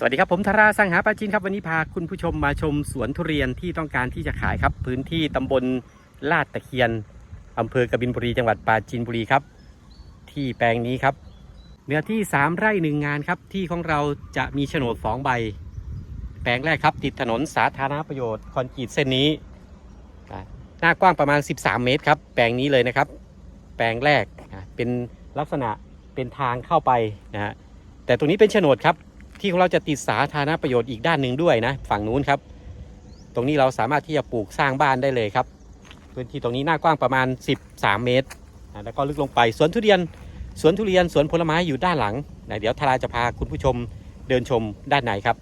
สวัสดีครับผมธาราสังหาปาจินครับวันนี้พาคุณผู้ชมมาชมสวนทุเรียนที่ต้องการที่จะขายครับ พื้นที่ตำบลลาดตะเคียนอำเภอกบินบุรีจังหวัดปราจีนบุรีครับ ที่แปลงนี้ครับ เนื้อที่ 3 ไร่หนึ่งงานครับ ที่ของเราจะมีโฉนด 2 ใบ แปลงแรกครับ ติดถนนสาธารณประโยชน์คอนกรีตเส้นนี้ หน้ากว้างประมาณ 13 เมตรครับ แปลงนี้เลยนะครับ แปลงแรกเป็นลักษณะเป็นทางเข้าไปนะฮะแต่ตรงนี้เป็นโฉนดครับ ที่ของเราจะติดสาธารณประโยชน์อีกด้านหนึ่งด้วยนะ ฝั่งนู้นครับ ตรงนี้เราสามารถที่จะปลูกสร้างบ้านได้เลยครับ พื้นที่ตรงนี้หน้ากว้างประมาณ 13 เมตรนะแล้วก็ลึกลงไปสวนทุเรียนสวนทุเรียนสวนผลไม้อยู่ด้านหลังนะเดี๋ยวทาราจะพาคุณผู้ชมเดินชมด้านในครับ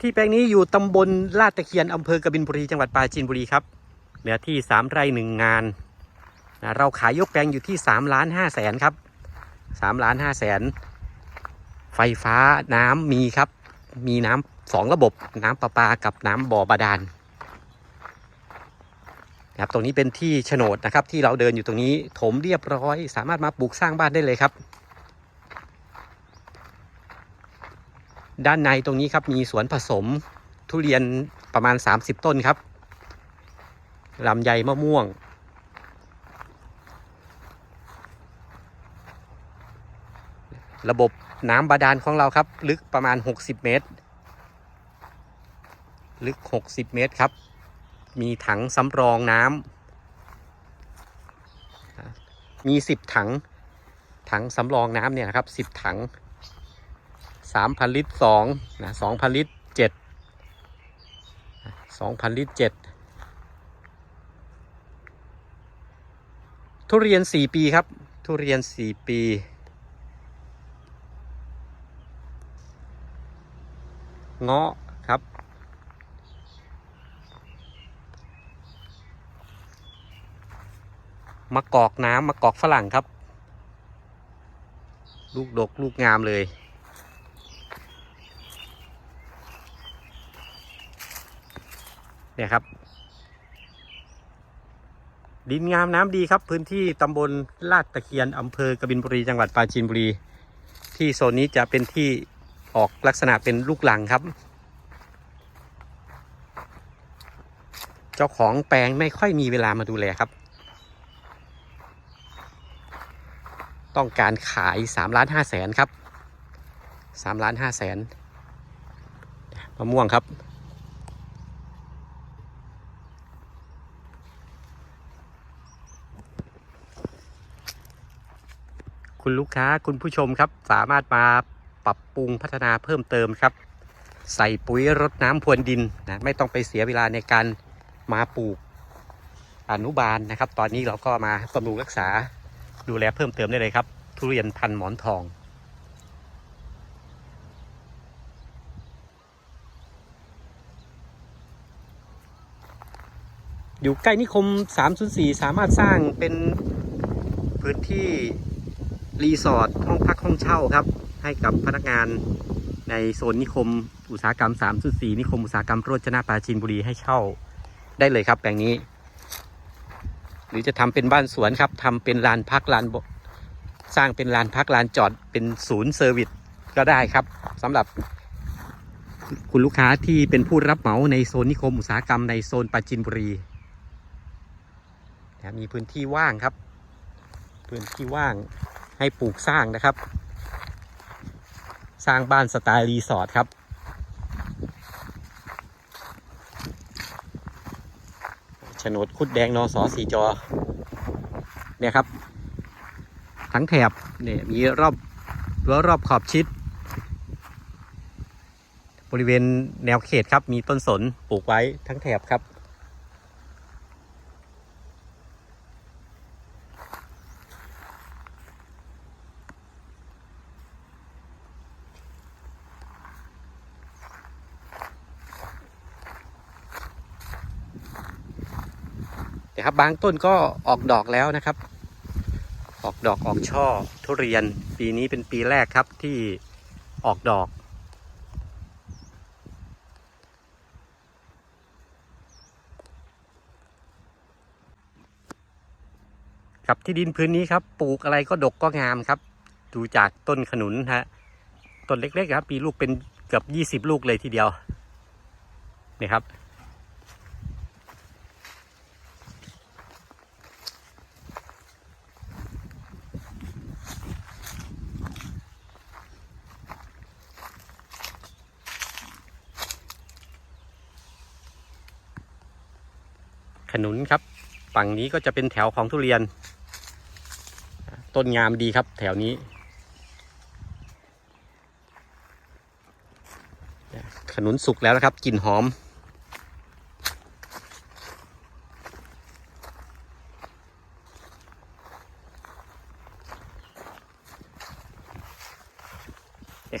ที่แปลงนี้อยู่ตำบลลาดตะเคียนอำเภอกบินบุรีจังหวัดปราจีนบุรีครับเนื้อที่ 3 ไร่หนึ่งงานนะเราขายยกแปลงอยู่ที่3ล้าน5แสนครับ3ล้าน5แสน ไฟฟ้าน้ำมีครับ มีน้ำสองระบบน้ำประปากับน้ำบ่อบาดาลนะครับตรงนี้เป็นที่โฉนดนะครับ ที่เราเดินอยู่ตรงนี้ถมเรียบร้อย สามารถมาปลูกสร้างบ้านได้เลยครับ ด้านในตรงนี้ครับมีสวนผสมทุเรียนประมาณ 30 ต้นครับลำไยมะม่วง ระบบ น้ำบาดาลของเราครับ ลึกประมาณ 60 เมตร ลึก 60 เมตรครับ มีถังสำรองน้ำมี 10 ถัง ถังสำรองน้ำเนี่ยนะครับ 10 ถัง 3,000 ลิตร2นะ2,000 ลิตร 7 2,000 ลิตร 7 ทุเรียน 4 ปีครับ ทุเรียน 4 ปี เงาะครับ มะกอกน้ำมะกอกฝรั่งครับ ลูกดกลูกงามเลย เนี่ยครับ ดินงามน้ำดีครับ พื้นที่ตำบลลาดตะเคียนอำเภอกบินบุรีจังหวัดปราจีนบุรี ที่โซนนี้จะเป็นที่ ออกลักษณะเป็นลูกหลังครับ เจ้าของแปลงไม่ค่อยมีเวลามาดูแลครับ ต้องการขาย3ล้าน5แสนครับ3ล้าน5แสนมะม่วงครับคุณลูกค้าคุณผู้ชมครับสามารถมา ปรับปรุงพัฒนาเพิ่มเติมครับ ใส่ปุ๋ยรดน้ำพรวนดินนะไม่ต้องไปเสียเวลาในการมาปลูกอนุบาลนะครับ ตอนนี้เราก็มาบำรุงรักษาดูแลเพิ่มเติมได้เลยครับ ทุเรียนพันหมอนทองอยู่ใกล้นิคม 304 สามารถสร้างเป็นพื้นที่รีสอร์ทห้องพักห้องเช่าครับ ให้กับพนักงานในโซนนิคม อุตสาหกรรม 3.4 นิคมอุตสาหกรรมโรจนะปราจีนบุรีให้เช่าได้เลยครับแปลงนี้ หรือจะทำเป็นบ้านสวนครับทำเป็นลานพักลานบสร้างเป็นลานพักลานจอดเป็นศูนย์เซอร์วิสก็ได้ครับสำหรับคุณลูกค้าที่เป็นผู้รับเหมาในโซนนิคมอุตสาหกรรมในโซนปราจีนบุรีมีพื้นที่ว่างครับ พื้นที่ว่างให้ปลูกสร้างนะครับ สร้างบ้านสไตล์รีสอร์ทครับ โฉนดคุดแดงนอสอสีจอ เนี่ยครับ ทั้งแถบเนี่ยมีรอบรั้วรอบขอบชิด บริเวณแนวเขตครับ มีต้นสนปลูกไว้ทั้งแถบครับ นะครับบางต้นก็ออกดอกแล้วนะครับ ออกดอกออกช่อทุเรียนปีนี้เป็นปีแรกครับที่ออกดอก ครับที่ดินพื้นนี้ครับปลูกอะไรก็ดกก็งามครับ ดูจากต้นขนุนฮะต้นเล็กๆครับมีลูกเป็นเกือบยี่สิบลูกเลยทีเดียวนี่ครับ ขนุนครับ ฝั่งนี้ก็จะเป็นแถวของทุเรียน ต้นงามดีครับ แถวนี้ ขนุนสุกแล้วนะครับกลิ่นหอม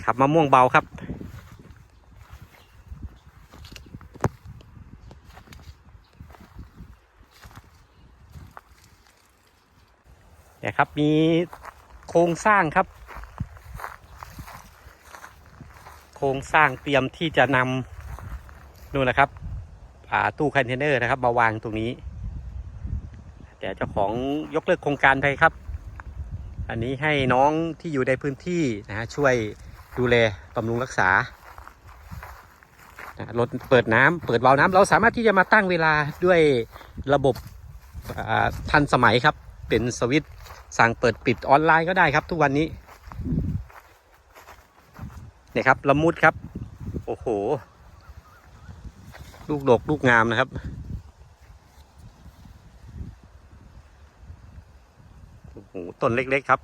ครับมะม่วงเบาครับ เนี่ยครับมีโครงสร้างครับ โครงสร้างเตรียมที่จะนำนู่นนะครับตู้คอนเทนเนอร์นะครับ มาวางตรงนี้ แต่เจ้าของยกเลิกโครงการไปครับ อันนี้ให้น้องที่อยู่ในพื้นที่นะฮะช่วยดูแลบำรุงรักษานะรถเปิดน้ำเปิดวาล์วน้ำเราสามารถที่จะมาตั้งเวลาด้วยระบบทันสมัยครับ เป็นสวิตสั่งเปิดปิดออนไลน์ก็ได้ครับ ทุกวันนี้เนี่ยครับละมุดครับ โอ้โห ลูกดกลูกงามนะครับ โอ้โหต้นเล็กๆครับ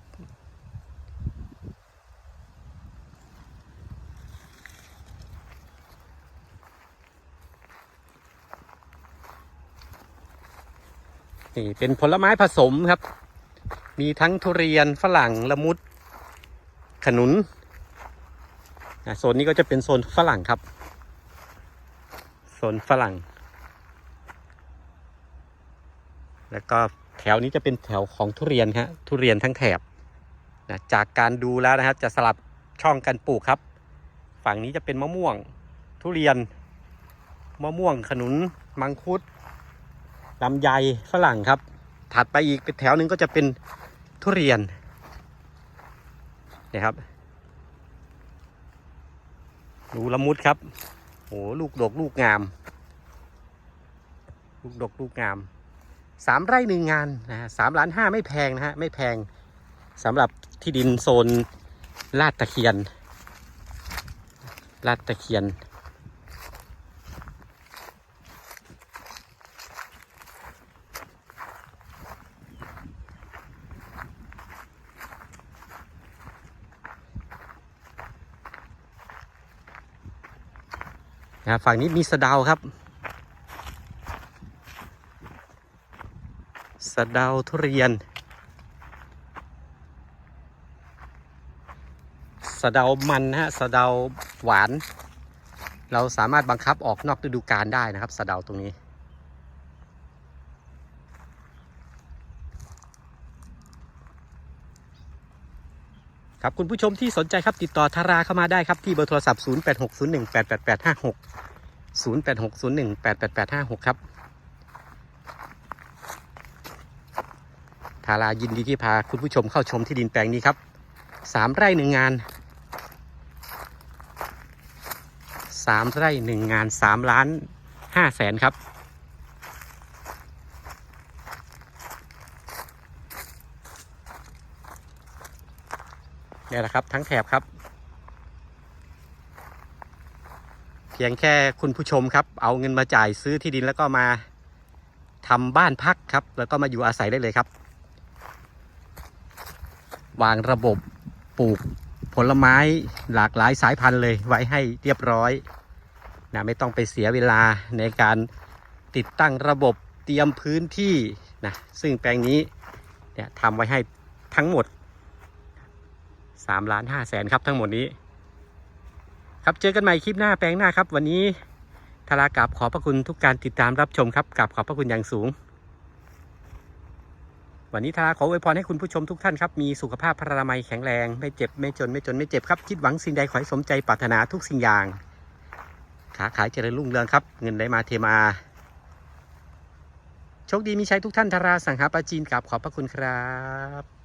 นี่เป็นผลไม้ผสมครับ มีทั้งทุเรียนฝรั่งละมุด ขนุนอะโซนนี้ก็จะเป็นโซนฝรั่งครับ โซนฝรั่ง แล้วก็แถวนี้จะเป็นแถวของทุเรียนฮะทุเรียนทั้งแถบนะจากการดูแล้วนะครับ จะสลับช่องกันปลูกครับ ฝั่งนี้จะเป็นมะม่วง ทุเรียน มะม่วงขนุน มังคุด ลำไยฝรั่งครับ ถัดไปอีกเป็นแถวหนึ่งก็จะเป็นทุเรียนนี่ครับดูละมุดครับโอ้ลูกดกลูกงาม ลูกดกลูกงามสามไร่หนึ่งงานนะฮะสามล้านห้าไม่แพงนะฮะไม่แพงสำหรับที่ดินโซนลาดตะเคียนลาดตะเคียน นะฝั่งนี้มีสะเดาครับ สะเดาทุเรียน สะเดามันนะฮะ สะเดาหวาน เราสามารถบังคับออกนอกฤดูกาลได้นะครับ สะเดาตรงนี้ครับคุณผู้ชมที่สนใจครับติดต่อทาราเข้ามาได้ครับที่เบอร์โทรศัพท์ 0860188856 0860188856 ครับทารายินดีที่พาคุณผู้ชมเข้าชมที่ดินแปลงนี้ครับสามไร่หนึ่งงานสามไร่หนึ่งงานสามล้านห้าแสนครับนี่แหละครับทั้งแถบครับ เพียงแค่คุณผู้ชมครับ เอาเงินมาจ่ายซื้อที่ดินแล้วก็มาทำบ้านพักครับ แล้วก็มาอยู่อาศัยได้เลยครับ วางระบบปลูกผลไม้หลากหลายสายพันธุ์เลยไว้ให้เรียบร้อยนะไม่ต้องไปเสียเวลาในการติดตั้งระบบเตรียมพื้นที่นะซึ่งแปลงนี้เนี่ยทำไว้ให้ทั้งหมดสามล้านห้าแสนครับทั้งหมดนี้ ครับเจอกันใหม่คลิปหน้าแปลงหน้าครับ วันนี้ทารากราบขอบพระคุณทุกการติดตามรับชมครับกราบขอบพระคุณอย่างสูง วันนี้ทาราขออวยพรให้คุณผู้ชมทุกท่านครับมีสุขภาพพระนามัยแข็งแรง ไม่เจ็บไม่จนไม่จนไม่เจ็บครับคิดหวังสิ่งใดขอให้สมใจปรารถนาทุกสิ่งอย่างขาขายเจริญรุ่งเรืองครับ เงินได้มาเทมาโชคดีมีชัยทุกท่านทาราสังหาปาจีนกราบขอบพระคุณครับ